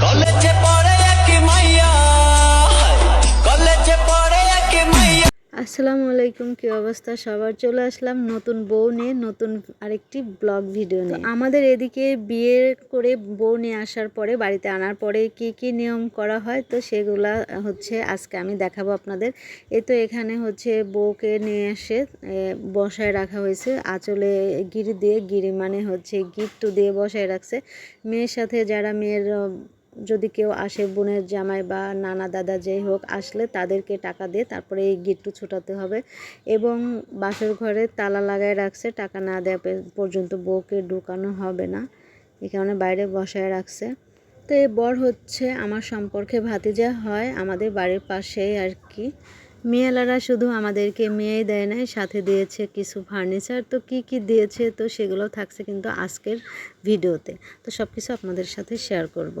College ਚ আসসালামু আলাইকুম কি অবস্থা? সবার চলে আসলাম নতুন বউ নিয়ে নতুন আরেকটি ব্লগ ভিডিও নিয়ে। আমাদের এদিকে বিয়ে করে বউ নিয়ে আসার পরে বাড়িতে আনার পরে কি কি নিয়ম করা হয়? তো সেগুলা হচ্ছে আজকে আমি দেখাবো আপনাদের। এ তো এখানে হচ্ছে বউকে নিয়ে এসে বসায় রাখা হয়েছে। আঁচলে গিরি দিয়ে গিরি মানে হচ্ছে গিট্টু দিয়ে বসায় রাখছে। মেয়ের সাথে যারা মেয়ের যদি কেউ আসে বোনের জামাই বা নানা দাদা যেই হোক, আসলে তাদেরকে টাকা দিয়ে তারপরে এই গিট্টু ছোটাতে হবে এবং বাসর ঘরে তালা লাগায় রাখছে, টাকা না দেওয়া পর্যন্ত বউকে ঢুকানো হবে না। এই কারণে বাইরে বসায় রাখছে। তো এই বর হচ্ছে আমার সম্পর্কে ভাতিজা হয় আমাদের বাড়ির পাশেই আর কি। মেয়েলারা শুধু আমাদেরকে মেয়েই দেয় নাই, সাথে দিয়েছে কিছু ফার্নিচার। তো কি কি দিয়েছে তো সেগুলো থাকছে কিন্তু আজকের ভিডিওতে। তো সব কিছু আপনাদের সাথে শেয়ার করব।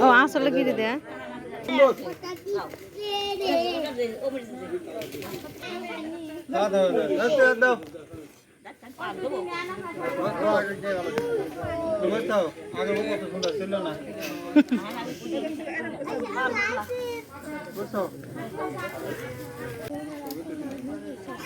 ஓ ஆ சொல்லிக்கிட்டு ஆக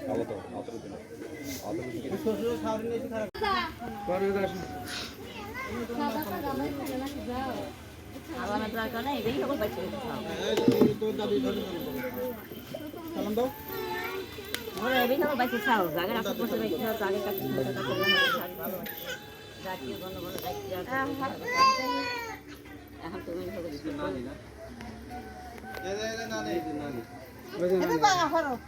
দেখছি তো মাননি নেই আমার নিয়ে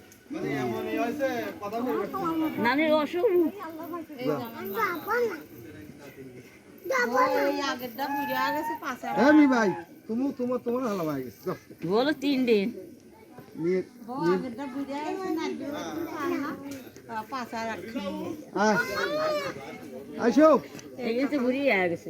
নানির অসুখ? হ্যাঁ ভাই তুমি তোমার তোমার হালা ভাই গেছে যাও, বলো তিন দিন। আইসো এই যে ঘুরিয়ে আয়া গেছে।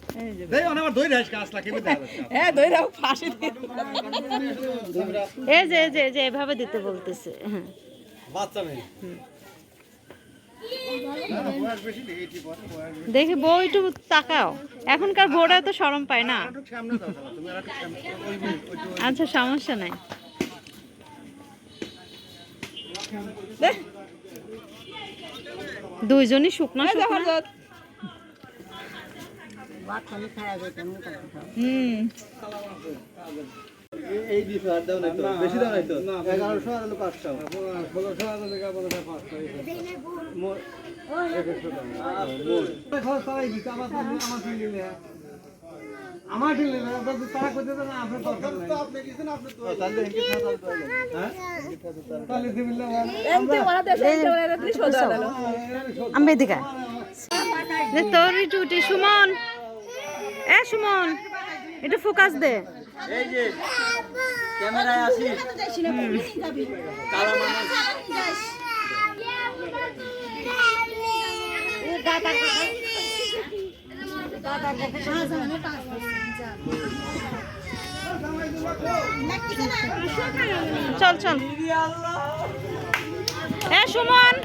এই যে যে যে এভাবে দিতে বলতেছে। হ্যাঁ। দেখি বউ একটু তাকাও। এখনকার বউরা তো সরম পায় না। আচ্ছা সমস্যা নাই। দুইজনই শুকনো শুকনো। হুম। এই দিছ আর দাও নাই তো বেশি দাও নাই তো? 1100 আর 500 1600 আর হলো 500 মোর 1100 দাও মোর খরচ তাই দিছ আমার না তো তারা না আপনি দরকার নাই আপনি কিছু না আপনি তো তাহলে হ্যাঁ তাহলে দিবিল্লা আমি এদিকে আয়। দে তোর টুটি সুমন। এ সুমন একটু ফোকাস দে। এই যে ক্যামেরায় আসি কালা মানুষ। চল চল। এ সুমন।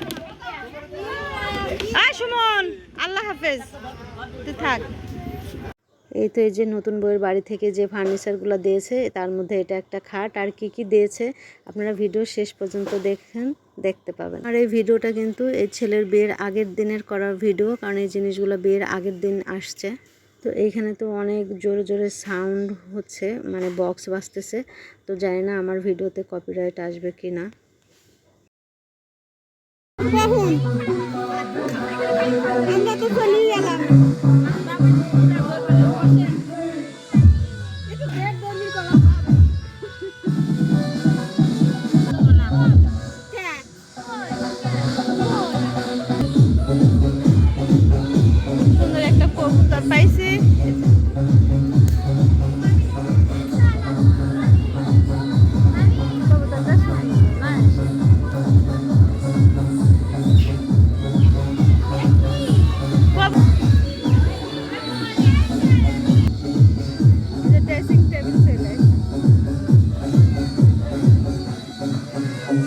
আয় সুমন আল্লাহ হাফেজ। তুই থাক। এই তো এই যে নতুন বইয়ের বাড়ি থেকে যে ফার্নিচারগুলো দিয়েছে, তার মধ্যে এটা একটা খাট। আর কি কি দিয়েছে, আপনারা ভিডিও শেষ পর্যন্ত দেখেন, দেখতে পাবেন। আর এই ভিডিওটা কিন্তু এই ছেলের বিয়ের আগের দিনের করা ভিডিও, কারণ এই জিনিসগুলো বিয়ের আগের দিন আসছে। তো এইখানে তো অনেক জোরে জোরে সাউন্ড হচ্ছে মানে বক্স বাজতেছে। তো জানি না আমার ভিডিওতে কপিরাইট আসবে কি না আমরা তো চলেই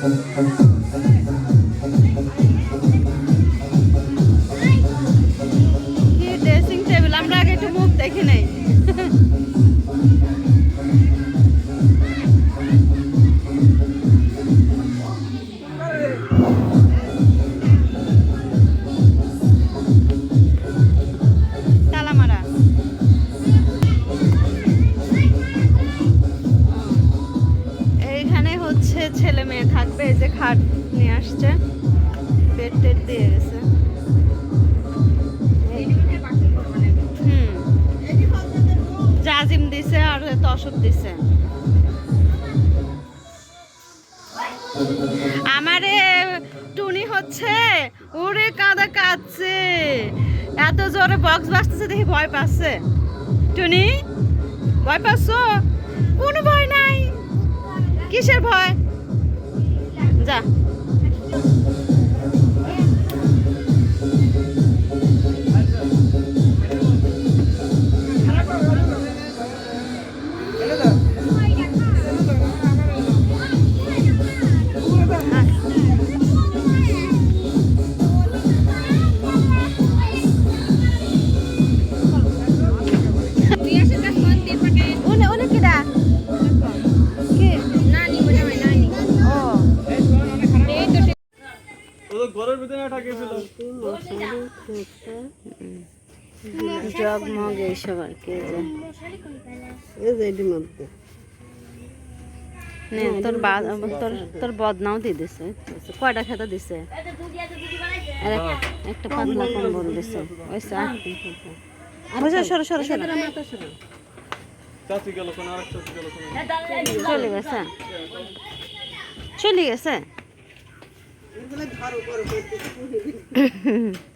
কি ছেলে মেয়ে থাকবে, এই যে খাট নিয়ে আসছে। বেড টেড দিয়ে গেছে। হুম। জাজিম দিছে আর তসব দিছে। আমারে, টুনি হচ্ছে ওরে কাদা কাঁদছে। এত জোরে বক্স বাজতেছে, দেখি ভয় পাচ্ছে। টুনি, ভয় পাচ্ছ? কোনো ভয় নাই। কিসের ভয়? যা উনি এইসব আর কি তোর তোর তোর বদনাও দিয়ে দিছে। কয়টা খেতে দিছে? আর একটা পাতলা কম্বল দিছে। ওই বুঝছ সরো সরো সরো। চাচি গেল কোন আরেক চাচি গেল কোন? চলে গেছে? চলে গেছে? ধরো